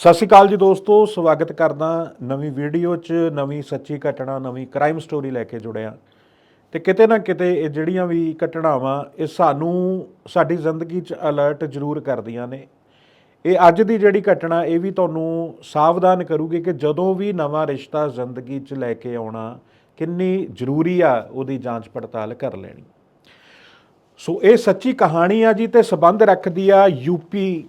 ਸਤਿ ਸ਼੍ਰੀ ਅਕਾਲ ਜੀ ਦੋਸਤੋ, ਸਵਾਗਤ ਕਰਦਾ ਨਵੀਂ ਵੀਡੀਓ 'ਚ, ਨਵੀਂ ਸੱਚੀ ਘਟਨਾ, ਨਵੀਂ ਕ੍ਰਾਈਮ ਸਟੋਰੀ ਲੈ ਕੇ ਜੁੜਿਆ। ਤੇ ਕਿਤੇ ਨਾ ਕਿਤੇ ਇਹ ਜਿਹੜੀਆਂ ਵੀ ਘਟਨਾਵਾਂ, ਇਹ ਸਾਨੂੰ, ਸਾਡੀ ਜ਼ਿੰਦਗੀ 'ਚ ਅਲਰਟ ਜ਼ਰੂਰ ਕਰਦੀਆਂ ਨੇ। ਇਹ ਅੱਜ ਦੀ ਜਿਹੜੀ ਘਟਨਾ, ਇਹ ਵੀ ਤੁਹਾਨੂੰ ਸਾਵਧਾਨ ਕਰੂਗੀ ਕਿ ਜਦੋਂ ਵੀ ਨਵਾਂ ਰਿਸ਼ਤਾ ਜ਼ਿੰਦਗੀ 'ਚ ਲੈ ਕੇ ਆਉਣਾ, ਕਿੰਨੀ ਜ਼ਰੂਰੀ ਆ ਉਹਦੀ ਜਾਂਚ ਪੜਤਾਲ ਕਰ ਲੈਣੀ। ਸੋ ਇਹ ਸੱਚੀ ਕਹਾਣੀ ਆ ਜੀ ਤੇ ਸਬੰਧ ਰੱਖਦੀ ਆ ਯੂਪੀ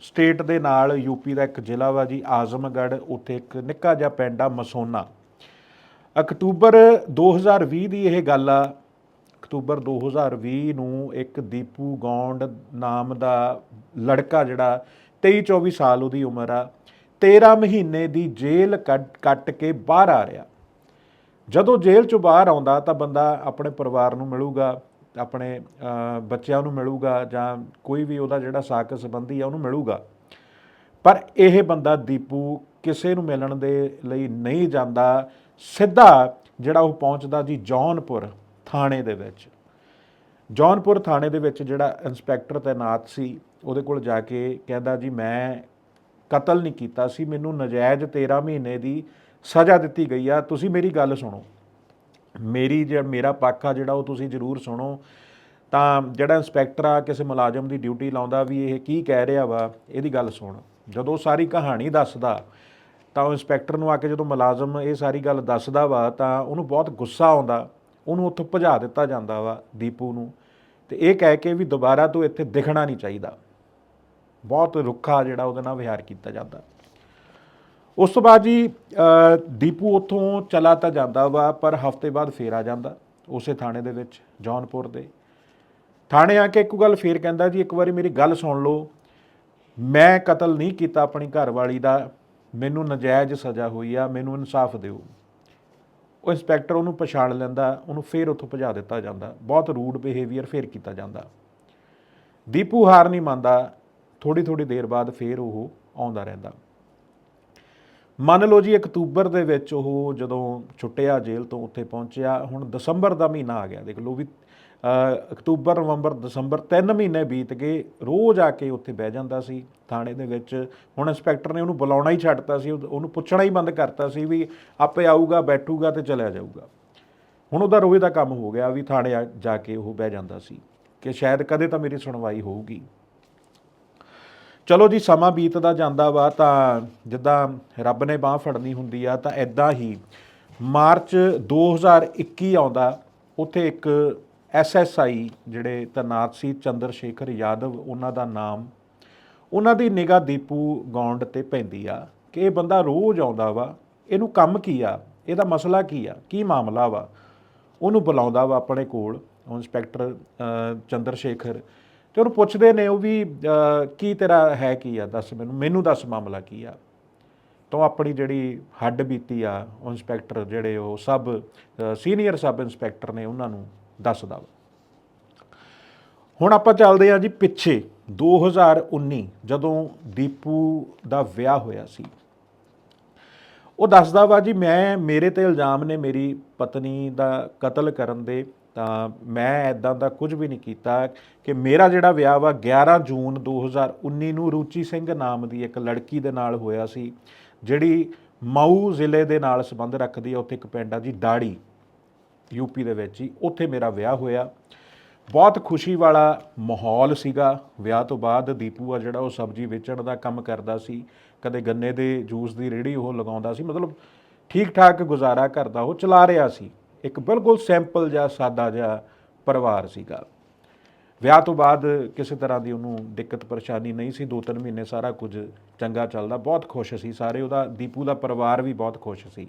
ਸਟੇਟ ਦੇ ਨਾਲ ਯੂਪੀ ਦਾ ਇੱਕ ਜ਼ਿਲ੍ਹਾ ਵਾ ਜੀ, ਆਜ਼ਮਗੜ੍ਹ, ਉੱਥੇ ਇੱਕ ਨਿੱਕਾ ਜਿਹਾ ਪਿੰਡ ਆ, ਮਸੋਨਾ। ਅਕਤੂਬਰ 2020 ਦੀ ਇਹ ਗੱਲ ਆ। ਅਕਤੂਬਰ 2020 ਨੂੰ ਇੱਕ ਦੀਪੂ ਗੌਂਡ ਨਾਮ ਦਾ ਲੜਕਾ ਜਿਹੜਾ 23 24 ਸਾਲ ਉਹਦੀ ਉਮਰ ਆ 13 ਮਹੀਨੇ ਦੀ ਜੇਲ੍ਹ ਕੱਟ ਕੱਟ ਕੇ ਬਾਹਰ ਆ ਰਿਹਾ। ਜਦੋਂ ਜੇਲ੍ਹ ਚੋਂ ਬਾਹਰ ਆਉਂਦਾ ਤਾਂ ਬੰਦਾ ਆਪਣੇ ਪਰਿਵਾਰ ਨੂੰ ਮਿਲੂਗਾ। ਆਪਣੇ ਬੱਚਿਆਂ ਨੂੰ ਮਿਲੂਗਾ ਜਾਂ ਕੋਈ ਵੀ ਉਹਦਾ ਜਿਹੜਾ ਸਾਕ ਸੰਬੰਧੀ ਆ ਉਹਨੂੰ ਮਿਲੂਗਾ। ਪਰ ਇਹ ਬੰਦਾ ਦੀਪੂ ਕਿਸੇ ਨੂੰ ਮਿਲਣ ਦੇ ਲਈ ਨਹੀਂ ਜਾਂਦਾ। ਸਿੱਧਾ ਜਿਹੜਾ ਉਹ ਪਹੁੰਚਦਾ ਜੀ ਜੌਨਪੁਰ ਥਾਣੇ ਦੇ ਵਿੱਚ। ਜੌਨਪੁਰ ਥਾਣੇ ਦੇ ਵਿੱਚ ਜਿਹੜਾ ਇੰਸਪੈਕਟਰ ਤੈਨਾਤ ਸੀ, ਉਹਦੇ ਕੋਲ ਜਾ ਕੇ ਕਹਿੰਦਾ ਜੀ, ਮੈਂ ਕਤਲ ਨਹੀਂ ਕੀਤਾ ਸੀ, ਮੈਨੂੰ ਨਜਾਇਜ਼ 13 ਮਹੀਨੇ ਦੀ ਸਜ਼ਾ ਦਿੱਤੀ ਗਈ ਆ। ਤੁਸੀਂ ਮੇਰੀ ਗੱਲ ਸੁਣੋ। ਮੇਰੀ ਜਿਹੜਾ ਮੇਰਾ ਪੱਖ ਆ ਜਿਹੜਾ ਉਹ ਤੁਸੀਂ ਜ਼ਰੂਰ ਸੁਣੋ, ਤਾਂ ਜਿਹੜਾ ਇੰਸਪੈਕਟਰ ਆ ਕਿਸੇ ਮੁਲਾਜ਼ਮ ਦੀ ਡਿਊਟੀ ਲਾਉਂਦਾ ਵੀ ਇਹ ਕੀ ਕਹਿ ਰਿਹਾ ਵਾ, ਇਹਦੀ ਗੱਲ ਸੁਣ। ਜਦੋਂ ਸਾਰੀ ਕਹਾਣੀ ਦੱਸਦਾ, ਤਾਂ ਉਹ ਇੰਸਪੈਕਟਰ ਨੂੰ ਆ ਕੇ ਜਦੋਂ ਮੁਲਾਜ਼ਮ ਇਹ ਸਾਰੀ ਗੱਲ ਦੱਸਦਾ ਵਾ, ਤਾਂ ਉਹਨੂੰ ਬਹੁਤ ਗੁੱਸਾ ਆਉਂਦਾ, ਉਹਨੂੰ ਉੱਥੋਂ ਭਜਾ ਦਿੱਤਾ ਜਾਂਦਾ ਵਾ ਦੀਪੂ ਨੂੰ, ਤੇ ਇਹ ਕਹਿ ਕੇ ਵੀ ਦੁਬਾਰਾ ਤੂੰ ਇੱਥੇ ਦਿਖਣਾ ਨਹੀਂ ਚਾਹੀਦਾ। ਬਹੁਤ ਰੁੱਖਾ ਜਿਹੜਾ ਉਹਦੇ ਨਾਲ ਵਿਹਾਰ ਕੀਤਾ ਜਾਂਦਾ। ਉਸ ਤੋਂ ਬਾਅਦ ਜੀ ਦੀਪੂ ਉੱਥੋਂ ਚਲਾ ਤਾਂ ਜਾਂਦਾ ਵਾ, ਪਰ ਹਫ਼ਤੇ ਬਾਅਦ ਫੇਰ ਆ ਜਾਂਦਾ, ਉਸੇ ਥਾਣੇ ਦੇ ਵਿੱਚ, ਜੌਨਪੁਰ ਦੇ। ਥਾਣੇ ਆ ਕੇ ਇੱਕ ਗੱਲ ਫੇਰ ਕਹਿੰਦਾ ਜੀ, ਇੱਕ ਵਾਰੀ ਮੇਰੀ ਗੱਲ ਸੁਣ ਲਓ। ਮੈਂ ਕਤਲ ਨਹੀਂ ਕੀਤਾ ਆਪਣੀ ਘਰਵਾਲੀ ਦਾ, ਮੈਨੂੰ ਨਜਾਇਜ਼ ਸਜ਼ਾ ਹੋਈ ਆ, ਮੈਨੂੰ ਇਨਸਾਫ ਦਿਓ। ਉਹ ਇੰਸਪੈਕਟਰ ਉਹਨੂੰ ਪਛਾਣ ਲੈਂਦਾ, ਉਹਨੂੰ ਫੇਰ ਉੱਥੋਂ ਭਜਾ ਦਿੱਤਾ ਜਾਂਦਾ। ਬਹੁਤ ਰੂਡ ਬਿਹੇਵੀਅਰ ਫੇਰ ਕੀਤਾ ਜਾਂਦਾ। ਦੀਪੂ ਹਾਰ ਨਹੀਂ ਮੰਨਦਾ ਥੋੜੀ ਥੋੜੀ ਦੇਰ ਬਾਅਦ ਫੇਰ ਉਹ ਆਉਂਦਾ ਰਹਿੰਦਾ। ਮੰਨ ਲਓ ਜੀ, ਅਕਤੂਬਰ ਦੇ ਵਿੱਚ ਉਹ ਜਦੋਂ ਛੁੱਟਿਆ ਜੇਲ੍ਹ ਤੋਂ ਉੱਥੇ ਪਹੁੰਚਿਆ, ਹੁਣ ਦਸੰਬਰ ਦਾ ਮਹੀਨਾ ਆ ਗਿਆ, ਦੇਖ ਲਓ ਵੀ ਅਕਤੂਬਰ, ਨਵੰਬਰ, ਦਸੰਬਰ ਤਿੰਨ ਮਹੀਨੇ ਬੀਤ ਗਏ, ਰੋਜ਼ ਆ ਕੇ ਉੱਥੇ ਬਹਿ ਜਾਂਦਾ ਸੀ ਥਾਣੇ ਦੇ ਵਿੱਚ। ਹੁਣ ਇੰਸਪੈਕਟਰ ਨੇ ਉਹਨੂੰ ਬੁਲਾਉਣਾ ਹੀ ਛੱਡਤਾ ਸੀ ਉਹਨੂੰ ਪੁੱਛਣਾ ਹੀ ਬੰਦ ਕਰਤਾ ਸੀ ਵੀ ਆਪੇ ਆਊਗਾ, ਬੈਠੂਗਾ ਤੇ ਚਲਿਆ ਜਾਊਗਾ। ਹੁਣ ਉਹਦਾ ਰੋਜ਼ ਦਾ ਕੰਮ ਹੋ ਗਿਆ ਵੀ ਥਾਣੇ ਆ- ਜਾ ਕੇ ਉਹ ਬਹਿ ਜਾਂਦਾ ਸੀ ਕਿ ਸ਼ਾਇਦ ਕਦੇ ਤਾਂ ਮੇਰੀ ਸੁਣਵਾਈ ਹੋਊਗੀ। ਚਲੋ ਜੀ, ਸਮਾਂ ਬੀਤਦਾ ਜਾਂਦਾ ਵਾ ਤਾਂ ਜਿੱਦਾਂ ਰੱਬ ਨੇ ਬਾਹ ਫੜਨੀ ਹੁੰਦੀ ਆ ਤਾਂ ਐਦਾਂ ਹੀ ਮਾਰਚ 2021 ਆਉਂਦਾ, ਉੱਥੇ ਇੱਕ ਐਸਐਸਆਈ ਜਿਹੜੇ ਤੈਨਾਤ ਸੀ ਚੰਦਰ ਸ਼ੇਖਰ ਯਾਦਵ, ਉਹਨਾਂ ਦਾ ਨਾਮ, ਉਹਨਾਂ ਦੀ ਨਿਗਾਹ ਦੀਪੂ ਗੌਂਡ ਤੇ ਪੈਂਦੀ ਆ ਕਿ ਇਹ ਬੰਦਾ ਰੋਜ਼ ਆਉਂਦਾ ਵਾ, ਇਹਨੂੰ ਕੰਮ ਕੀ ਆ, ਇਹਦਾ ਮਸਲਾ ਕੀ ਆ, ਕੀ ਮਾਮਲਾ ਵਾ, ਉਹਨੂੰ ਬੁਲਾਉਂਦਾ ਵਾ ਆਪਣੇ ਕੋਲ ਇੰਸਪੈਕਟਰ ਚੰਦਰ ਸ਼ੇਖਰ ਤੇ ਉਹਨੂੰ ਪੁੱਛਦੇ ਨੇ ਉਹ ਵੀ ਕੀ ਤੇਰਾ ਹੈ ਕੀ ਆ? ਦੱਸ ਮੈਨੂੰ ਮੈਨੂੰ ਦੱਸ ਮਾਮਲਾ ਕੀ ਆ? ਤਾਂ ਉਹ ਆਪਣੀ ਜਿਹੜੀ ਹੱਡ ਬੀਤੀ ਆ, ਉਹ ਇੰਸਪੈਕਟਰ ਜਿਹੜੇ ਉਹ ਸਭ ਸੀਨੀਅਰ ਸਬ ਇੰਸਪੈਕਟਰ ਨੇ ਉਹਨਾਂ ਨੂੰ ਦੱਸਦਾ ਵਾ। ਹੁਣ ਆਪਾਂ ਚੱਲਦੇ ਆ ਜੀ ਪਿੱਛੇ 2019 ਜਦੋਂ ਦੀਪੂ ਦਾ ਵਿਆਹ ਹੋਇਆ ਸੀ। ਉਹ ਦੱਸਦਾ ਵਾ ਜੀ, ਮੈਂ, ਮੇਰੇ ਤੇ ਇਲਜ਼ਾਮ ਨੇ ਮੇਰੀ ਪਤਨੀ ਦਾ ਕਤਲ ਕਰਨ ਦੇ ਤਾਂ ਮੈਂ ਐਦਾਂ ਦਾ ਕੁਝ ਵੀ ਨਹੀਂ ਕੀਤਾ ਕਿ ਮੇਰਾ ਜਿਹੜਾ ਵਿਆਹ ਵਾ 11 ਜੂਨ 2019 ਨੂੰ ਰੂਚੀ ਸਿੰਘ ਨਾਮ ਦੀ ਇੱਕ ਲੜਕੀ ਦੇ ਨਾਲ ਹੋਇਆ ਸੀ, ਜਿਹੜੀ ਮਾਊ ਜ਼ਿਲ੍ਹੇ ਦੇ ਨਾਲ ਸੰਬੰਧ ਰੱਖਦੀ ਹੈ ਉੱਥੇ ਇੱਕ ਪਿੰਡ ਆ ਜੀ ਡਾੜੀ ਯੂਪੀ ਦੇ ਵਿੱਚ ਹੀ ਉੱਥੇ ਮੇਰਾ ਵਿਆਹ ਹੋਇਆ। ਬਹੁਤ ਖੁਸ਼ੀ ਵਾਲਾ ਮਾਹੌਲ ਸੀਗਾ। ਵਿਆਹ ਤੋਂ ਬਾਅਦ ਦੀਪੂ ਆ ਜਿਹੜਾ ਉਹ ਸਬਜ਼ੀ ਵੇਚਣ ਦਾ ਕੰਮ ਕਰਦਾ ਸੀ, ਕਦੇ ਗੰਨੇ ਦੇ ਜੂਸ ਦੀ ਰੇਹੜੀ ਉਹ ਲਗਾਉਂਦਾ ਸੀ, ਮਤਲਬ ਠੀਕ ਠਾਕ ਗੁਜ਼ਾਰਾ ਕਰਦਾ, ਉਹ ਚਲਾ ਰਿਹਾ ਸੀ। ਇੱਕ ਬਿਲਕੁਲ ਸਿੰਪਲ ਜਿਹਾ, ਸਾਦਾ ਜਿਹਾ ਪਰਿਵਾਰ ਸੀਗਾ। ਵਿਆਹ ਤੋਂ ਬਾਅਦ ਕਿਸੇ ਤਰ੍ਹਾਂ ਦੀ ਉਹਨੂੰ ਦਿੱਕਤ ਪਰੇਸ਼ਾਨੀ ਨਹੀਂ ਸੀ। ਦੋ ਤਿੰਨ ਮਹੀਨੇ ਸਾਰਾ ਕੁਝ ਚੰਗਾ ਚੱਲਦਾ, ਬਹੁਤ ਖੁਸ਼ ਸੀ ਸਾਰੇ। ਉਹਦਾ, ਦੀਪੂ ਦਾ ਪਰਿਵਾਰ ਵੀ ਬਹੁਤ ਖੁਸ਼ ਸੀ।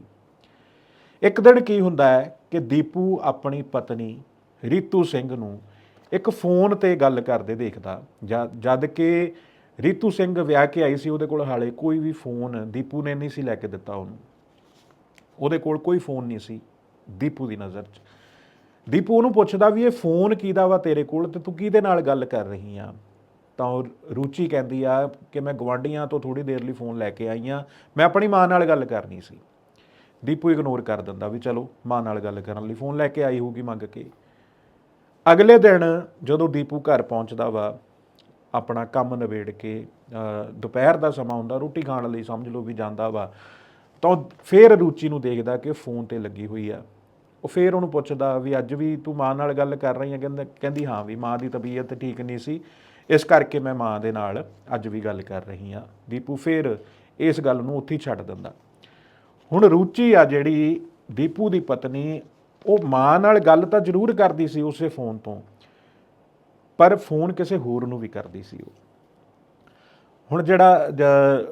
ਇੱਕ ਦਿਨ ਕੀ ਹੁੰਦਾ ਹੈ ਕਿ ਦੀਪੂ ਆਪਣੀ ਪਤਨੀ ਰੀਤੂ ਸਿੰਘ ਨੂੰ ਇੱਕ ਫੋਨ ਤੇ ਗੱਲ ਕਰਦੇ ਦੇਖਦਾ। ਜਦ ਜਦ ਕਿ ਰੀਤੂ ਸਿੰਘ ਵਿਆਹ ਕੇ ਆਈ ਸੀ, ਉਹਦੇ ਕੋਲ ਹਾਲੇ ਕੋਈ ਵੀ ਫੋਨ ਦੀਪੂ ਨੇ ਨਹੀਂ ਸੀ ਲੈ ਕੇ ਦਿੱਤਾ ਉਹਨੂੰ। ਉਹਦੇ ਕੋਲ ਕੋਈ ਫੋਨ ਨਹੀਂ ਸੀ। ਦੀਪੂ ਦੀ ਨਜ਼ਰ 'ਚ। ਦੀਪੂ ਉਹਨੂੰ ਪੁੱਛਦਾ ਵੀ ਇਹ ਫੋਨ ਕਿਹਦਾ ਵਾ ਤੇਰੇ ਕੋਲ ਤੇ ਤੂੰ ਕਿਹਦੇ ਨਾਲ ਗੱਲ ਕਰ ਰਹੀ ਆ? ਤਾਂ ਉਹ ਰੁਚੀ ਕਹਿੰਦੀ ਆ ਕਿ ਮੈਂ ਗਵਾਂਢੀਆਂ ਤੋਂ ਥੋੜੀ ਦੇਰ ਲਈ ਫੋਨ ਲੈ ਕੇ ਆਈ ਆ। ਮੈਂ ਆਪਣੀ ਮਾਂ ਨਾਲ ਗੱਲ ਕਰਨੀ ਸੀ। ਦੀਪੂ ਇਗਨੋਰ ਕਰ ਦਿੰਦਾ ਵੀ ਚਲੋ, ਮਾਂ ਨਾਲ ਗੱਲ ਕਰਨ ਲਈ ਫੋਨ ਲੈ ਕੇ ਆਈ ਹੋਊਗੀ ਮੰਗ ਕੇ। ਅਗਲੇ ਦਿਨ ਜਦੋਂ ਦੀਪੂ ਘਰ ਪਹੁੰਚਦਾ ਵਾ, ਆਪਣਾ ਕੰਮ ਨਿਬੇੜ ਕੇ ਦੁਪਹਿਰ ਦਾ ਸਮਾਂ ਹੁੰਦਾ, ਰੋਟੀ ਖਾਣ ਲਈ ਸਮਝ ਲਓ ਵੀ ਜਾਂਦਾ ਵਾ, ਤਾਂ ਫੇਰ ਰੁਚੀ ਨੂੰ ਦੇਖਦਾ ਕਿ ਫੋਨ ਤੇ ਲੱਗੀ ਹੋਈ ਆ। ਉਹ ਫੇਰ ਉਹਨੂੰ ਪੁੱਛਦਾ ਵੀ ਅੱਜ ਵੀ ਤੂੰ ਮਾਂ ਨਾਲ ਗੱਲ ਕਰ ਰਹੀ ਹੈ, ਕਹਿੰਦਾ, ਕਹਿੰਦੀ ਹਾਂ ਵੀ ਮਾਂ ਦੀ ਤਬੀਅਤ ਠੀਕ ਨਹੀਂ ਸੀ। ਇਸ ਕਰਕੇ ਮੈਂ ਮਾਂ ਦੇ ਨਾਲ ਅੱਜ ਵੀ ਗੱਲ ਕਰ ਰਹੀ ਹਾਂ। ਦੀਪੂ ਫੇਰ ਇਸ ਗੱਲ ਨੂੰ ਉੱਥੇ ਛੱਡ ਦਿੰਦਾ। ਹੁਣ ਰੁਚੀ ਆ ਜਿਹੜੀ ਦੀਪੂ ਦੀ ਪਤਨੀ, ਉਹ ਮਾਂ ਨਾਲ ਗੱਲ ਤਾਂ ਜ਼ਰੂਰ ਕਰਦੀ ਸੀ ਉਸੇ ਫੋਨ ਤੋਂ, ਪਰ ਫੋਨ ਕਿਸੇ ਹੋਰ ਨੂੰ ਵੀ ਕਰਦੀ ਸੀ ਉਹ। ਹੁਣ ਜਿਹੜਾ ਜ-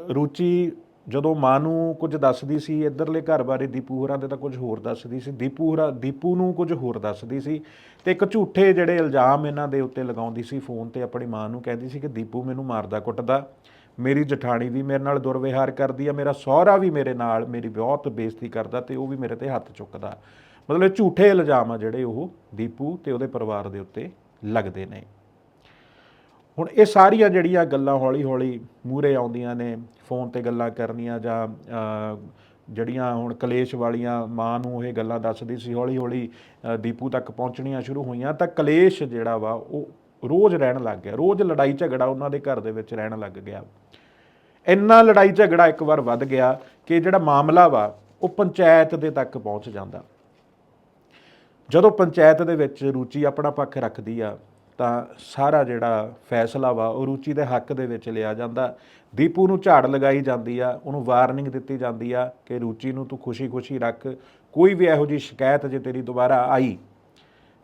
ਰੁਚੀ ਜਦੋਂ ਮਾਂ ਨੂੰ ਕੁਝ ਦੱਸਦੀ ਸੀ, ਇੱਧਰਲੇ ਘਰ ਬਾਰੇ ਦੀਪੂ ਹੋਰਾਂ ਦੇ ਤਾਂ ਕੁਝ ਹੋਰ ਦੱਸਦੀ ਸੀ। ਦੀਪੂ ਹੋਰਾਂ, ਦੀਪੂ ਨੂੰ ਕੁਝ ਹੋਰ ਦੱਸਦੀ ਸੀ ਤੇ ਇੱਕ ਝੂਠੇ ਜਿਹੜੇ ਇਲਜ਼ਾਮ ਇਹਨਾਂ ਦੇ ਉੱਤੇ ਲਗਾਉਂਦੀ ਸੀ ਫੋਨ ਤੇ ਆਪਣੀ ਮਾਂ ਨੂੰ, ਕਹਿੰਦੀ ਸੀ ਕਿ ਦੀਪੂ ਮੈਨੂੰ ਮਾਰਦਾ ਕੁੱਟਦਾ, ਮੇਰੀ ਜਠਾਣੀ ਵੀ ਮੇਰੇ ਨਾਲ ਦੁਰਵਿਹਾਰ ਕਰਦੀ ਆ, ਮੇਰਾ ਸਹੁਰਾ ਵੀ ਮੇਰੇ ਨਾਲ, ਮੇਰੀ ਬਹੁਤ ਬੇਇੱਜ਼ਤੀ ਕਰਦਾ ਤੇ ਉਹ ਵੀ ਮੇਰੇ ਤੇ ਹੱਥ ਚੁੱਕਦਾ। ਮਤਲਬ ਇਹ ਝੂਠੇ ਇਲਜ਼ਾਮ ਆ ਜਿਹੜੇ ਉਹ ਦੀਪੂ ਤੇ ਉਹਦੇ ਪਰਿਵਾਰ ਦੇ ਉੱਤੇ ਲੱਗਦੇ ਨੇ। ਹੁਣ ਇਹ ਸਾਰੀਆਂ ਜਿਹੜੀਆਂ ਗੱਲਾਂ ਹੌਲੀ-ਹੌਲੀ ਮੂਹਰੇ ਆਉਂਦੀਆਂ ਨੇ, ਫੋਨ ਤੇ ਗੱਲਾਂ ਕਰਨੀਆਂ ਜਾਂ ਜਿਹੜੀਆਂ ਹੁਣ ਕਲੇਸ਼ ਵਾਲੀਆਂ ਮਾਂ ਨੂੰ ਇਹ ਗੱਲਾਂ ਦੱਸਦੀ ਸੀ, ਹੌਲੀ-ਹੌਲੀ ਦੀਪੂ ਤੱਕ ਪਹੁੰਚਣੀਆਂ ਸ਼ੁਰੂ ਹੋਈਆਂ, ਤਾਂ ਕਲੇਸ਼ ਜਿਹੜਾ ਵਾ, ਉਹ ਰੋਜ਼ ਰਹਿਣ ਲੱਗ ਗਿਆ। ਰੋਜ਼ ਲੜਾਈ ਝਗੜਾ ਉਹਨਾਂ ਦੇ ਘਰ ਦੇ ਵਿੱਚ ਰਹਿਣ ਲੱਗ ਗਿਆ। ਇੰਨਾ ਲੜਾਈ ਝਗੜਾ ਇੱਕ ਵਾਰ ਵੱਧ ਗਿਆ ਕਿ ਜਿਹੜਾ ਮਾਮਲਾ ਵਾ, ਉਹ ਪੰਚਾਇਤ ਦੇ ਤੱਕ ਪਹੁੰਚ ਜਾਂਦਾ। ਜਦੋਂ ਪੰਚਾਇਤ ਦੇ ਵਿੱਚ ਰੁਚੀ ਆਪਣਾ ਪੱਖ ਰੱਖਦੀ ਆ ਤਾਂ ਸਾਰਾ ਜਿਹੜਾ ਫੈਸਲਾ ਵਾ, ਉਹ ਰੁਚੀ ਦੇ ਹੱਕ ਦੇ ਵਿੱਚ ਲਿਆ ਜਾਂਦਾ। ਦੀਪੂ ਨੂੰ ਝਾੜ ਲਗਾਈ ਜਾਂਦੀ ਆ, ਉਹਨੂੰ ਵਾਰਨਿੰਗ ਦਿੱਤੀ ਜਾਂਦੀ ਆ ਕਿ ਰੁਚੀ ਨੂੰ ਤੂੰ ਖੁਸ਼ੀ-ਖੁਸ਼ੀ ਰੱਖ, ਕੋਈ ਵੀ ਇਹੋ ਜੀ ਸ਼ਿਕਾਇਤ ਜੇ ਤੇਰੀ ਦੁਬਾਰਾ ਆਈ,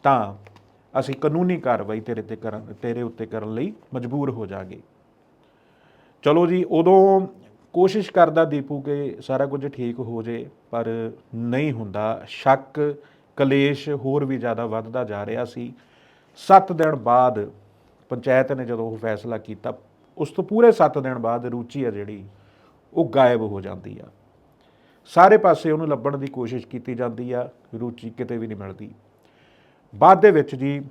ਤਾਂ ਅਸੀਂ ਕਾਨੂੰਨੀ ਕਾਰਵਾਈ ਤੇਰੇ ਤੇ ਕਰਨ, ਤੇਰੇ ਉੱਤੇ ਕਰਨ ਲਈ ਮਜਬੂਰ ਹੋ ਜਾਾਂਗੇ। ਚਲੋ ਜੀ, ਉਦੋਂ ਕੋਸ਼ਿਸ਼ ਕਰਦਾ ਦੀਪੂ ਕਿ ਸਾਰਾ ਕੁਝ ਠੀਕ ਹੋ ਜੇ, ਪਰ ਨਹੀਂ ਹੁੰਦਾ। ਸ਼ੱਕ, ਕਲੇਸ਼ ਹੋਰ ਵੀ ਜ਼ਿਆਦਾ ਵੱਧਦਾ ਜਾ ਰਿਹਾ ਸੀ। 7 ਦਿਨ ਬਾਅਦ ਪੰਚਾਇਤ ਨੇ ਜਦੋਂ ਉਹ ਫੈਸਲਾ ਕੀਤਾ, ਉਸ ਤੋਂ ਪੂਰੇ 7 ਦਿਨ ਬਾਅਦ ਰੁਚੀ ਆ ਜਿਹੜੀ, ਉਹ ਗਾਇਬ ਹੋ ਜਾਂਦੀ ਆ। ਸਾਰੇ ਪਾਸੇ ਉਹਨੂੰ ਲੱਭਣ ਦੀ ਕੋਸ਼ਿਸ਼ ਕੀਤੀ ਜਾਂਦੀ ਆ, ਰੁਚੀ ਕਿਤੇ ਵੀ ਨਹੀਂ ਮਿਲਦੀ। ਬਾਅਦ ਦੇ ਵਿੱਚ ਜੀ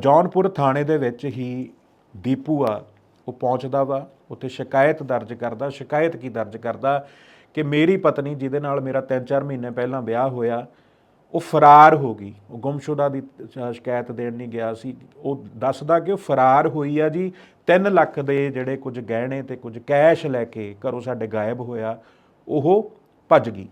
ਜੌਨਪੁਰ ਥਾਣੇ ਦੇ ਵਿੱਚ ਹੀ ਦੀਪੂ ਆ, ਉਹ ਪਹੁੰਚਦਾ ਵਾ, ਉੱਥੇ ਸ਼ਿਕਾਇਤ ਦਰਜ ਕਰਦਾ, ਸ਼ਿਕਾਇਤ ਕੀ ਦਰਜ ਕਰਦਾ ਕਿ ਮੇਰੀ ਪਤਨੀ, ਜਿਹਦੇ ਨਾਲ ਮੇਰਾ 3-4 ਮਹੀਨੇ ਪਹਿਲਾਂ ਵਿਆਹ ਹੋਇਆ ਉਹ ਫਰਾਰ ਹੋ ਗਈ। ਉਹ ਗੁੰਮਸ਼ੁਦਾ ਦੀ ਸ਼- ਸ਼ਿਕਾਇਤ ਦੇਣ ਨਹੀਂ ਗਿਆ ਸੀ। ਉਹ ਦੱਸਦਾ ਕਿ ਉਹ ਫਰਾਰ ਹੋਈ ਆ ਜੀ। 3 ਲੱਖ ਦੇ ਜਿਹੜੇ ਕੁਝ ਗਹਿਣੇ ਤੇ ਕੁਝ ਕੈਸ਼ ਲੈ ਕੇ ਘਰੋਂ ਸਾਡੇ ਗਾਇਬ ਹੋਇਆ, ਉਹ ਭੱਜ ਗਈ।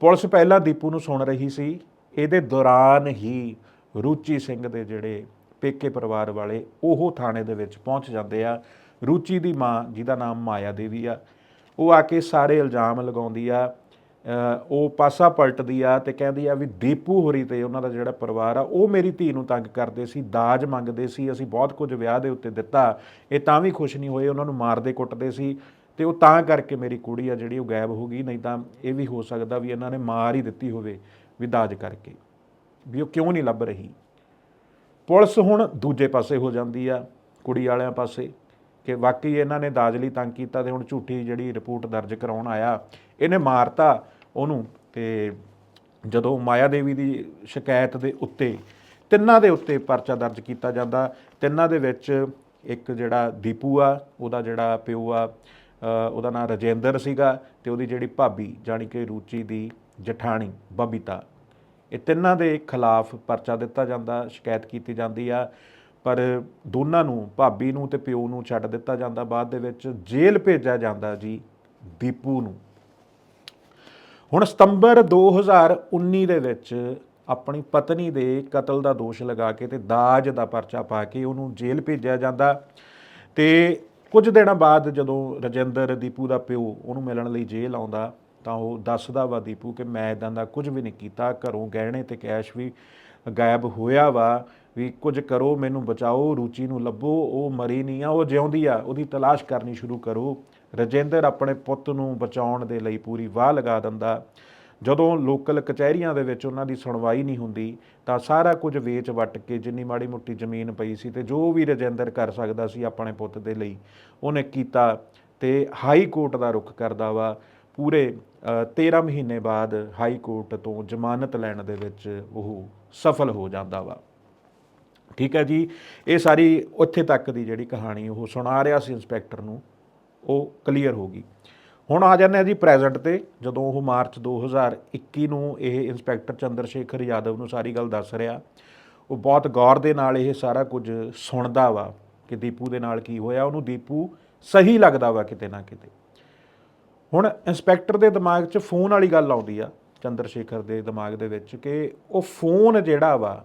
ਪੁਲਿਸ ਪਹਿਲਾਂ ਦੀਪੂ ਨੂੰ ਸੁਣ ਰਹੀ ਸੀ। ਇਹਦੇ ਦੌਰਾਨ ਹੀ ਰੂਚੀ ਸਿੰਘ ਦੇ ਜਿਹੜੇ ਪੇਕੇ ਪਰਿਵਾਰ ਵਾਲੇ, ਉਹ ਥਾਣੇ ਦੇ ਵਿੱਚ ਪਹੁੰਚ ਜਾਂਦੇ ਆ। ਰੂਚੀ ਦੀ ਮਾਂ, ਜਿਹਦਾ ਨਾਮ ਮਾਇਆ ਦੇਵੀ ਆ, ਉਹ ਆ ਕੇ ਸਾਰੇ ਇਲਜ਼ਾਮ ਲਗਾਉਂਦੀ ਆ ਉਹ ਪਾਸਾ ਪਲਟਦੀ ਆ ਤੇ ਕਹਿੰਦੀ ਆ ਵੀ ਦੀਪੂ ਹੋਰੀ ਤੇ ਉਹਨਾਂ ਦਾ ਜਿਹੜਾ ਪਰਿਵਾਰ ਆ, ਉਹ ਮੇਰੀ ਧੀ ਨੂੰ ਤੰਗ ਕਰਦੇ ਸੀ, ਦਾਜ ਮੰਗਦੇ ਸੀ, ਅਸੀਂ ਬਹੁਤ ਕੁਝ ਵਿਆਹ ਦੇ ਉੱਤੇ ਦਿੱਤਾ, ਇਹ ਤਾਂ ਵੀ ਖੁਸ਼ ਨਹੀਂ ਹੋਏ, ਉਹਨਾਂ ਨੂੰ ਮਾਰਦੇ ਕੁੱਟਦੇ ਸੀ ਤੇ ਉਹ ਤਾਂ ਕਰਕੇ ਮੇਰੀ ਕੁੜੀ ਆ ਜਿਹੜੀ ਉਹ ਗਾਇਬ ਹੋ ਗਈ, ਨਹੀਂ ਤਾਂ ਇਹ ਵੀ ਹੋ ਸਕਦਾ ਵੀ ਇਹਨਾਂ ਨੇ ਮਾਰ ਹੀ ਦਿੱਤੀ ਹੋਵੇ ਵੀ ਦਾਜ ਕਰਕੇ, ਵੀ ਉਹ ਕਿਉਂ ਨਹੀਂ ਲੱਭ ਰਹੀ। ਪੁਲਿਸ ਹੁਣ ਦੂਜੇ ਪਾਸੇ ਹੋ ਜਾਂਦੀ ਆ, ਕੁੜੀ ਵਾਲਿਆਂ ਪਾਸੇ, ਕਿ ਵਾਕਈ ਇਹਨਾਂ ਨੇ ਦਾਜ ਲਈ ਤੰਗ ਕੀਤਾ ਤੇ ਹੁਣ ਝੂਠੀ ਜਿਹੜੀ ਰਿਪੋਰਟ ਦਰਜ ਕਰਾਉਣ ਆਇਆ, ਇਹਨੇ ਮਾਰਤਾ ਉਹਨੂੰ ਤੇ ਜਦੋਂ ਮਾਇਆ ਦੇਵੀ ਦੀ ਸ਼ਿਕਾਇਤ ਦੇ ਉੱਤੇ, ਤਿੰਨਾਂ ਦੇ ਉੱਤੇ ਪਰਚਾ ਦਰਜ ਕੀਤਾ ਜਾਂਦਾ। ਤਿੰਨਾਂ ਦੇ ਵਿੱਚ ਇੱਕ ਜਿਹੜਾ ਦੀਪੂ ਆ, ਉਹਦਾ ਜਿਹੜਾ ਪਿਓ ਆ ਉਹਦਾ ਨਾਮ ਰਜੇਂਦਰ ਸੀਗਾ ਤੇ ਉਹਦੀ ਜਿਹੜੀ ਭਾਬੀ ਜਾਣੀ ਕਿ ਰੂਚੀ ਦੀ ਜਠਾਣੀ ਬਬੀਤਾ, ਇਹ ਤਿੰਨਾਂ ਦੇ ਖਿਲਾਫ ਪਰਚਾ ਦਿੱਤਾ ਜਾਂਦਾ, ਸ਼ਿਕਾਇਤ ਕੀਤੀ ਜਾਂਦੀ ਆ। ਪਰ ਦੋਨਾਂ ਨੂੰ, ਭਾਬੀ ਨੂੰ ਤੇ ਪਿਓ ਨੂੰ ਛੱਡ ਦਿੱਤਾ ਜਾਂਦਾ। ਬਾਅਦ ਦੇ ਵਿੱਚ ਜੇਲ੍ਹ ਭੇਜਿਆ ਜਾਂਦਾ ਜੀ ਦੀਪੂ ਨੂੰ। ਹੁਣ ਸਤੰਬਰ 2019 ਦੇ ਵਿੱਚ ਆਪਣੀ ਪਤਨੀ ਦੇ ਕਤਲ ਦਾ ਦੋਸ਼ ਲਗਾ ਕੇ ਤੇ ਦਾਜ ਦਾ ਪਰਚਾ ਪਾ ਕੇ ਉਹਨੂੰ ਜੇਲ੍ਹ ਭੇਜਿਆ ਜਾਂਦਾ। ਤੇ ਕੁਝ ਦਿਨਾਂ ਬਾਅਦ ਜਦੋਂ ਰਜਿੰਦਰ ਦੀਪੂ ਦਾ ਪਿਓ ਉਹਨੂੰ ਮਿਲਣ ਲਈ ਜੇਲ੍ਹ ਆਉਂਦਾ, ਤਾਂ ਉਹ ਦੱਸਦਾ ਵਾ ਦੀਪੂ ਕਿ ਮੈਂ ਇਦਾਂ ਦਾ ਕੁਝ ਵੀ ਨਹੀਂ ਕੀਤਾ, ਘਰੋਂ ਗਹਿਣੇ ਤੇ ਕੈਸ਼ ਵੀ ਗਾਇਬ ਹੋਇਆ ਵਾ। ਵੀ ਕੁਝ ਕਰੋ ਮੈਨੂੰ ਬਚਾਓ ਰੂਚੀ ਨੂੰ ਲੱਭੋ ਉਹ ਮਰੀ ਨਹੀਂ ਆ ਉਹ ਜਿਉਂਦੀ ਆ ਉਹਦੀ ਤਲਾਸ਼ ਕਰਨੀ ਸ਼ੁਰੂ ਕਰੋ। ਰਜਿੰਦਰ ਆਪਣੇ ਪੁੱਤ ਨੂੰ ਬਚਾਉਣ ਦੇ ਲਈ ਪੂਰੀ ਵਾਹ ਲਗਾ ਦਿੰਦਾ। ਜਦੋਂ ਲੋਕਲ ਕਚਹਿਰੀਆਂ ਦੇ ਵਿੱਚ ਉਹਨਾਂ ਦੀ ਸੁਣਵਾਈ ਨਹੀਂ ਹੁੰਦੀ ਤਾਂ ਸਾਰਾ ਕੁਝ ਵੇਚ ਵੱਟ ਕੇ ਜਿੰਨੀ ਮਾੜੀ ਮੁੱਟੀ ਜ਼ਮੀਨ ਪਈ ਸੀ ਤੇ ਜੋ ਵੀ ਰਜਿੰਦਰ ਕਰ ਸਕਦਾ ਸੀ ਆਪਣੇ ਪੁੱਤ ਦੇ ਲਈ ਉਹਨੇ ਕੀਤਾ ਤੇ ਹਾਈ ਕੋਰਟ ਦਾ ਰੁਖ ਕਰਦਾ ਵਾ। ਪੂਰੇ ਅ, 13 ਮਹੀਨੇ ਬਾਅਦ ਹਾਈ ਕੋਰਟ ਤੋਂ ਜ਼ਮਾਨਤ ਲੈਣ ਦੇ ਵਿੱਚ ਉਹ ਸਫਲ ਹੋ ਜਾਂਦਾ ਵਾ। ਠੀਕ ਹੈ ਜੀ? ਇਹ ਸਾਰੀ ਉੱਥੇ ਤੱਕ ਦੀ ਜਿਹੜੀ ਕਹਾਣੀ ਉਹ ਸੁਣਾ ਰਿਹਾ ਸੀ ਇੰਸਪੈਕਟਰ ਨੂੰ। ਉਹ ਕਲੀਅਰ ਹੋ ਗਈ। ਹੁਣ ਆ ਜਾਂਦੇ ਆ ਜੀ ਪ੍ਰੈਜ਼ੈਂਟ ਤੇ। ਜਦੋਂ ਉਹ ਮਾਰਚ 2021 ਨੂੰ ਇਹ ਇੰਸਪੈਕਟਰ ਚੰਦਰ ਸ਼ੇਖਰ ਯਾਦਵ ਨੂੰ ਸਾਰੀ ਗੱਲ ਦੱਸ ਰਿਹਾ, ਉਹ ਬਹੁਤ ਗੌਰ ਦੇ ਨਾਲ ਇਹ ਸਾਰਾ ਕੁਝ ਸੁਣਦਾ ਵਾ ਕਿ ਦੀਪੂ ਦੇ ਨਾਲ ਕੀ ਹੋਇਆ। ਉਹਨੂੰ ਦੀਪੂ ਸਹੀ ਲੱਗਦਾ ਵਾ ਕਿਤੇ ਨਾ ਕਿਤੇ। ਹੁਣ ਇੰਸਪੈਕਟਰ ਦੇ ਦਿਮਾਗ 'ਚ ਫੋਨ ਵਾਲੀ ਗੱਲ ਆਉਂਦੀ ਆ ਚੰਦਰ ਸ਼ੇਖਰ ਦੇ ਦਿਮਾਗ ਦੇ ਵਿੱਚ ਕਿ ਉਹ ਫੋਨ ਜਿਹੜਾ ਵਾ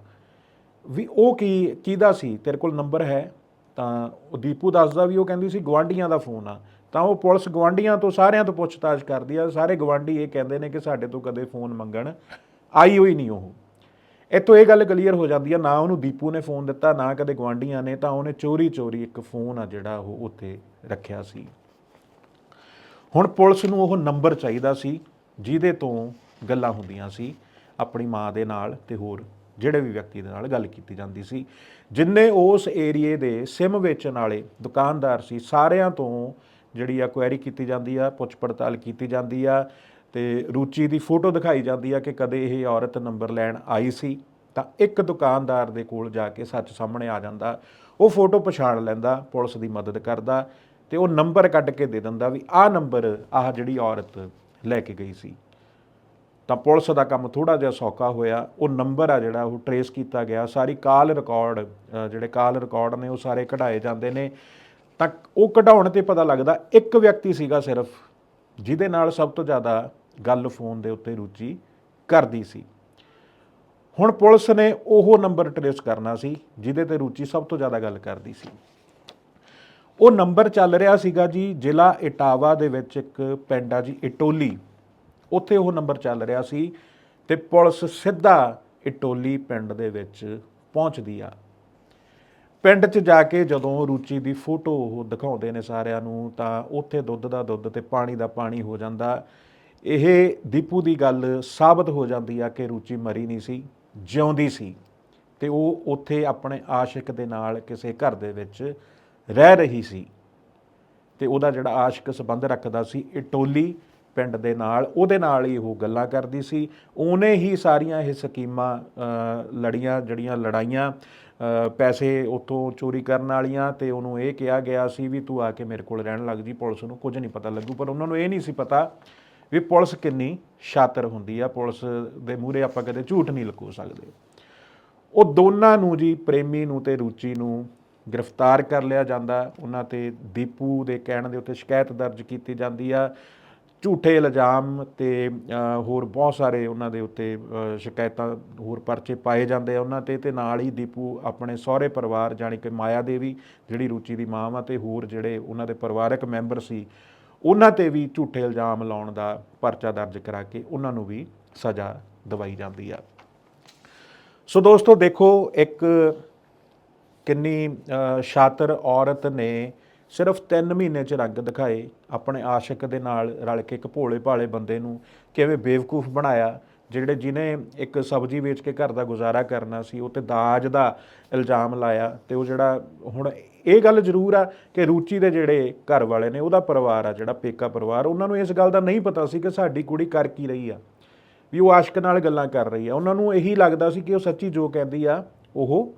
ਵੀ ਉਹ ਕੀ, ਕਿਹਦਾ ਸੀ? ਤੇਰੇ ਕੋਲ ਨੰਬਰ ਹੈ? ਤਾਂ ਉਹ ਦੀਪੂ ਦੱਸਦਾ ਵੀ ਉਹ ਕਹਿੰਦੀ ਸੀ ਗਵਾਂਡੀਆਂ ਦਾ ਫੋਨ ਆ। ਤਾਂ ਉਹ ਪੁਲਿਸ ਗਵਾਂਡੀਆਂ ਤੋਂ ਸਾਰਿਆਂ ਤੋਂ ਪੁੱਛਤਾਛ ਕਰਦੀ ਆ। ਸਾਰੇ ਗਵਾਂਡੀ ਇਹ ਕਹਿੰਦੇ ਨੇ ਕਿ ਸਾਡੇ ਤੋਂ ਕਦੇ ਫੋਨ ਮੰਗਣ ਆਈ ਹੋਈ ਨਹੀਂ ਉਹ। ਇੱਥੋਂ ਇਹ ਗੱਲ ਕਲੀਅਰ ਹੋ ਜਾਂਦੀ ਆ, ਨਾ ਉਹਨੂੰ ਦੀਪੂ ਨੇ ਫੋਨ ਦਿੱਤਾ, ਨਾ ਕਦੇ ਗਵਾਂਡੀਆਂ ਨੇ, ਤਾਂ ਉਹਨੇ ਚੋਰੀ ਚੋਰੀ ਇੱਕ ਫੋਨ ਆ ਜਿਹੜਾ ਉਹ ਉੱਥੇ ਰੱਖਿਆ ਸੀ। ਹੁਣ ਪੁਲਿਸ ਨੂੰ ਉਹ ਨੰਬਰ ਚਾਹੀਦਾ ਸੀ, ਜਿਹਦੇ ਤੋਂ ਗੱਲਾਂ ਹੁੰਦੀਆਂ ਸੀ, ਆਪਣੀ ਮਾਂ ਦੇ ਨਾਲ ਤੇ ਹੋਰ ਜਿਹੜੇ ਵੀ ਵਿਅਕਤੀ ਦੇ ਨਾਲ ਗੱਲ ਕੀਤੀ ਜਾਂਦੀ ਸੀ, ਜਿੰਨੇ ਉਸ ਏਰੀਏ ਦੇ ਸਿਮ ਵੇਚਣ ਵਾਲੇ ਦੁਕਾਨਦਾਰ ਸੀ, ਸਾਰਿਆਂ ਤੋਂ ਜਿਹੜੀ ਆ ਕੁਐਰੀ ਕੀਤੀ ਜਾਂਦੀ ਆ, ਪੁੱਛ ਪੜਤਾਲ ਕੀਤੀ ਜਾਂਦੀ ਆ, ਤੇ ਰੁਚੀ ਦੀ ਫੋਟੋ ਦਿਖਾਈ ਜਾਂਦੀ ਆ ਕਿ ਕਦੇ ਇਹ ਔਰਤ ਨੰਬਰ ਲੈਣ ਆਈ ਸੀ, ਤਾਂ ਇੱਕ ਦੁਕਾਨਦਾਰ ਦੇ ਕੋਲ ਜਾ ਕੇ ਸੱਚ ਸਾਹਮਣੇ ਆ ਜਾਂਦਾ, ਉਹ ਫੋਟੋ ਪਛਾਣ ਲੈਂਦਾ, ਪੁਲਿਸ ਦੀ ਮਦਦ ਕਰਦਾ, ਤੇ ਉਹ ਨੰਬਰ ਕੱਢ ਕੇ ਦੇ ਦਿੰਦਾ ਵੀ ਆਹ ਨੰਬਰ ਆਹ ਜਿਹੜੀ ਔਰਤ ਲੈ ਕੇ ਗਈ ਸੀ। ਤਾਂ ਪੁਲਿਸ ਦਾ ਕੰਮ ਥੋੜਾ ਜਿਹਾ ਸੌਖਾ ਹੋਇਆ। ਉਹ ਨੰਬਰ ਆ ਜਿਹੜਾ, ਉਹ ਟਰੇਸ ਕੀਤਾ ਗਿਆ। ਸਾਰੀ ਕਾਲ ਰਿਕਾਰਡ ਜਿਹੜੇ ਕਾਲ ਰਿਕਾਰਡ ਨੇ, ਉਹ ਸਾਰੇ ਕਢਾਏ ਜਾਂਦੇ ਨੇ। ਤਾਂ ਉਹ ਕਢਾਉਣ ਤੇ ਪਤਾ ਲੱਗਦਾ, ਇੱਕ ਵਿਅਕਤੀ ਸੀਗਾ ਸਿਰਫ, ਜਿਹਦੇ ਨਾਲ ਸਭ ਤੋਂ ਜ਼ਿਆਦਾ ਗੱਲ ਫੋਨ ਦੇ ਉੱਤੇ ਰੁਚੀ ਕਰਦੀ ਸੀ। ਹੁਣ ਪੁਲਿਸ ਨੇ ਉਹ ਨੰਬਰ ਟਰੇਸ ਕਰਨਾ ਸੀ, ਜਿਹਦੇ ਤੇ ਰੁਚੀ ਸਭ ਤੋਂ ਜ਼ਿਆਦਾ ਗੱਲ ਕਰਦੀ ਸੀ। ਉਹ ਨੰਬਰ ਚੱਲ ਰਿਹਾ ਸੀਗਾ ਜੀ, ਜ਼ਿਲ੍ਹਾ ਇਟਾਵਾ ਦੇ ਵਿੱਚ ਇੱਕ ਪਿੰਡ ਆ ਜੀ, ਇਟੋਲੀ। ਉੱਥੇ ਉਹ ਨੰਬਰ ਚੱਲ ਰਿਹਾ ਸੀ ਤੇ ਪੁਲਿਸ ਸਿੱਧਾ ਇਟੋਲੀ ਪਿੰਡ ਦੇ ਵਿੱਚ ਪਹੁੰਚਦੀ ਆ। ਪਿੰਡ 'ਚ ਜਾ ਕੇ ਜਦੋਂ ਰੁਚੀ ਦੀ ਫੋਟੋ ਉਹ ਦਿਖਾਉਂਦੇ ਨੇ ਸਾਰਿਆਂ ਨੂੰ ਤਾਂ ਉੱਥੇ ਦੁੱਧ ਦਾ ਦੁੱਧ ਤੇ ਪਾਣੀ ਦਾ ਪਾਣੀ ਹੋ ਜਾਂਦਾ। ਇਹ ਦੀਪੂ ਦੀ ਗੱਲ ਸਾਬਤ ਹੋ ਜਾਂਦੀ ਆ ਕਿ ਰੁਚੀ ਮਰੀ ਨਹੀਂ ਸੀ, ਜਿਉਂਦੀ ਸੀ ਤੇ ਉਹ ਉੱਥੇ ਆਪਣੇ ਆਸ਼ਿਕ ਦੇ ਨਾਲ ਕਿਸੇ ਘਰ ਦੇ ਵਿੱਚ ਰਹਿ ਰਹੀ ਸੀ ਤੇ ਉਹਦਾ ਜਿਹੜਾ ਆਸ਼ਿਕ ਸੰਬੰਧ ਰੱਖਦਾ ਸੀ ਇਟੋਲੀ ਪਿੰਡ ਦੇ ਨਾਲ, ਉਹਦੇ ਨਾਲ ਹੀ ਉਹ ਗੱਲਾਂ ਕਰਦੀ ਸੀ। ਉਹਨੇ ਹੀ ਸਾਰੀਆਂ ਇਹ ਸਕੀਮਾਂ ਲੜੀਆਂ, ਜਿਹੜੀਆਂ ਲੜਾਈਆਂ ਪੈਸੇ ਉੱਥੋਂ ਚੋਰੀ ਕਰਨ ਵਾਲੀਆਂ ਤੇ ਉਹਨੂੰ ਇਹ ਕਿਹਾ ਗਿਆ ਸੀ ਵੀ ਤੂੰ ਆ ਕੇ ਮੇਰੇ ਕੋਲ ਰਹਿਣ ਲੱਗ ਜੀ, ਪੁਲਿਸ ਨੂੰ ਕੁਝ ਨਹੀਂ ਪਤਾ ਲੱਗੂ। ਪਰ ਉਹਨਾਂ ਨੂੰ ਇਹ ਨਹੀਂ ਸੀ ਪਤਾ ਵੀ ਪੁਲਿਸ ਕਿੰਨੀ ਸ਼ਾਤਰ ਹੁੰਦੀ ਆ, ਪੁਲਿਸ ਦੇ ਮੂਹਰੇ ਆਪਾਂ ਕਦੇ ਝੂਠ ਨਹੀਂ ਲਕੋ ਸਕਦੇ। ਉਹ ਦੋਨਾਂ ਨੂੰ ਜੀ, ਪ੍ਰੇਮੀ ਨੂੰ ਤੇ ਰੁਚੀ ਨੂੰ ਗ੍ਰਿਫਤਾਰ ਕਰ ਲਿਆ ਜਾਂਦਾ। ਉਹਨਾਂ ਤੇ ਦੀਪੂ ਦੇ ਕਹਿਣ ਦੇ ਉੱਤੇ ਸ਼ਿਕਾਇਤ ਦਰਜ ਕੀਤੀ ਜਾਂਦੀ ਆ। ਝੂਠੇ ਇਲਜ਼ਾਮ ਤੇ ਹੋਰ ਬਹੁਤ ਸਾਰੇ ਉਹਨਾਂ ਦੇ ਉੱਤੇ ਸ਼ਿਕਾਇਤਾਂ ਹੋਰ ਪਰਚੇ ਪਾਏ ਜਾਂਦੇ ਆ ਉਹਨਾਂ ਤੇ ਤੇ ਨਾਲ ਹੀ ਦੀਪੂ ਆਪਣੇ ਸਹੁਰੇ ਪਰਿਵਾਰ ਜਾਣੀ ਕਿ ਮਾਇਆ ਦੇਵੀ ਜਿਹੜੀ ਰੁਚੀ ਦੀ ਮਾਂ ਵਾ ਤੇ ਹੋਰ ਜਿਹੜੇ ਉਹਨਾਂ ਦੇ ਪਰਿਵਾਰਕ ਮੈਂਬਰ ਸੀ ਉਹਨਾਂ ਤੇ ਵੀ ਝੂਠੇ ਇਲਜ਼ਾਮ ਲਾਉਣ ਦਾ ਪਰਚਾ ਦਰਜ ਕਰਾ ਕੇ ਉਹਨਾਂ ਨੂੰ ਵੀ ਸਜ਼ਾ ਦਵਾਈ ਜਾਂਦੀ ਆ। ਸੋ ਦੋਸਤੋ ਦੇਖੋ ਇੱਕ ਕਿੰਨੀ ਅ, ਸ਼ਾਤਰ ਔਰਤ ਨੇ ਸਿਰਫ 3 ਮਹੀਨੇ ਚ ਰੰਗ ਦਿਖਾਏ, ਆਪਣੇ ਆਸ਼ਿਕ ਦੇ ਨਾਲ ਰਲ ਕੇ ਇੱਕ ਭੋਲੇ ਭਾਲੇ ਬੰਦੇ ਨੂੰ ਕਿਵੇਂ ਬੇਵਕੂਫ ਬਣਾਇਆ, ਜਿਹੜੇ ਜਿਨੇ ਇੱਕ ਸਬਜ਼ੀ ਵੇਚ ਕੇ ਘਰ ਦਾ ਗੁਜ਼ਾਰਾ ਕਰਨਾ ਸੀ, ਉਹ ਤੇ ਦਾਜ ਦਾ ਇਲਜ਼ਾਮ ਲਾਇਆ ਤੇ ਉਹ ਜਿਹੜਾ ਹੁਣ ਇਹ ਗੱਲ ਜ਼ਰੂਰ ਆ ਕਿ ਰੂਚੀ ਦੇ ਜਿਹੜੇ ਘਰ ਵਾਲੇ ਨੇ, ਉਹਦਾ ਪਰਿਵਾਰ ਆ, ਜਿਹੜਾ ਪੇਕਾ ਪਰਿਵਾਰ, ਉਹਨਾਂ ਨੂੰ ਇਸ ਗੱਲ ਦਾ ਨਹੀਂ ਪਤਾ ਸੀ ਕਿ ਸਾਡੀ ਕੁੜੀ ਕਰ ਕੀ ਰਹੀ ਆ, ਵੀ ਉਹ ਆਸ਼ਕ ਨਾਲ ਗੱਲਾਂ ਕਰ ਰਹੀ ਆ। ਉਹਨਾਂ ਨੂੰ ਇਹੀ ਲੱਗਦਾ ਸੀ ਕਿ ਉਹ ਸੱਚੀ ਜੋ ਕਹਿੰਦੀ ਆ, ਉਹ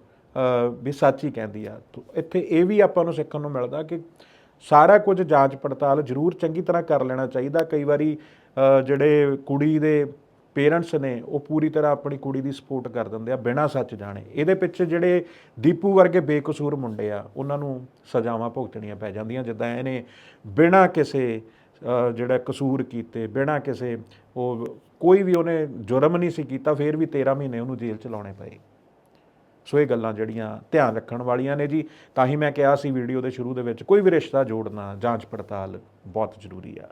ਵੀ ਸੱਚ ਹੀ ਕਹਿੰਦੀ ਆ। ਇੱਥੇ ਇਹ ਵੀ ਆਪਾਂ ਨੂੰ ਸਿੱਖਣ ਨੂੰ ਮਿਲਦਾ ਕਿ ਸਾਰਾ ਕੁਝ ਜਾਂਚ ਪੜਤਾਲ ਜ਼ਰੂਰ ਚੰਗੀ ਤਰ੍ਹਾਂ ਕਰ ਲੈਣਾ ਚਾਹੀਦਾ। ਕਈ ਵਾਰੀ ਜਿਹੜੇ ਕੁੜੀ ਦੇ ਪੇਰੈਂਟਸ ਨੇ, ਉਹ ਪੂਰੀ ਤਰ੍ਹਾਂ ਆਪਣੀ ਕੁੜੀ ਦੀ ਸਪੋਰਟ ਕਰ ਦਿੰਦੇ ਆ, ਬਿਨਾਂ ਸੱਚ ਜਾਣੇ। ਇਹਦੇ ਪਿੱਛੇ ਜਿਹੜੇ ਦੀਪੂ ਵਰਗੇ ਬੇਕਸੂਰ ਮੁੰਡੇ ਆ, ਉਹਨਾਂ ਨੂੰ ਸਜ਼ਾਵਾਂ ਭੁਗਤਣੀਆਂ ਪੈ ਜਾਂਦੀਆਂ। ਜਿੱਦਾਂ ਇਹਨੇ ਬਿਨਾਂ ਕਿਸੇ ਜਿਹੜਾ ਕਸੂਰ ਕੀਤੇ, ਬਿਨਾਂ ਕਿਸੇ ਉਹ ਕੋਈ ਵੀ ਉਹਨੇ ਜੁਰਮ ਨਹੀਂ ਸੀ ਕੀਤਾ, ਫਿਰ ਵੀ 13 ਮਹੀਨੇ ਉਹਨੂੰ ਜੇਲ੍ਹ ਚ ਲਾਉਣੇ ਪਏ। ਸੋ ਇਹ ਗੱਲਾਂ ਜਿਹੜੀਆਂ ਧਿਆਨ ਰੱਖਣ ਵਾਲੀਆਂ ਨੇ ਜੀ। ਤਾਂ ਹੀ ਮੈਂ ਕਿਹਾ ਸੀ ਵੀਡੀਓ ਦੇ ਸ਼ੁਰੂ ਦੇ ਵਿੱਚ, ਕੋਈ ਵੀ ਰਿਸ਼ਤਾ ਜੋੜਨਾ ਜਾਂਚ ਪੜਤਾਲ ਬਹੁਤ ਜ਼ਰੂਰੀ ਆ।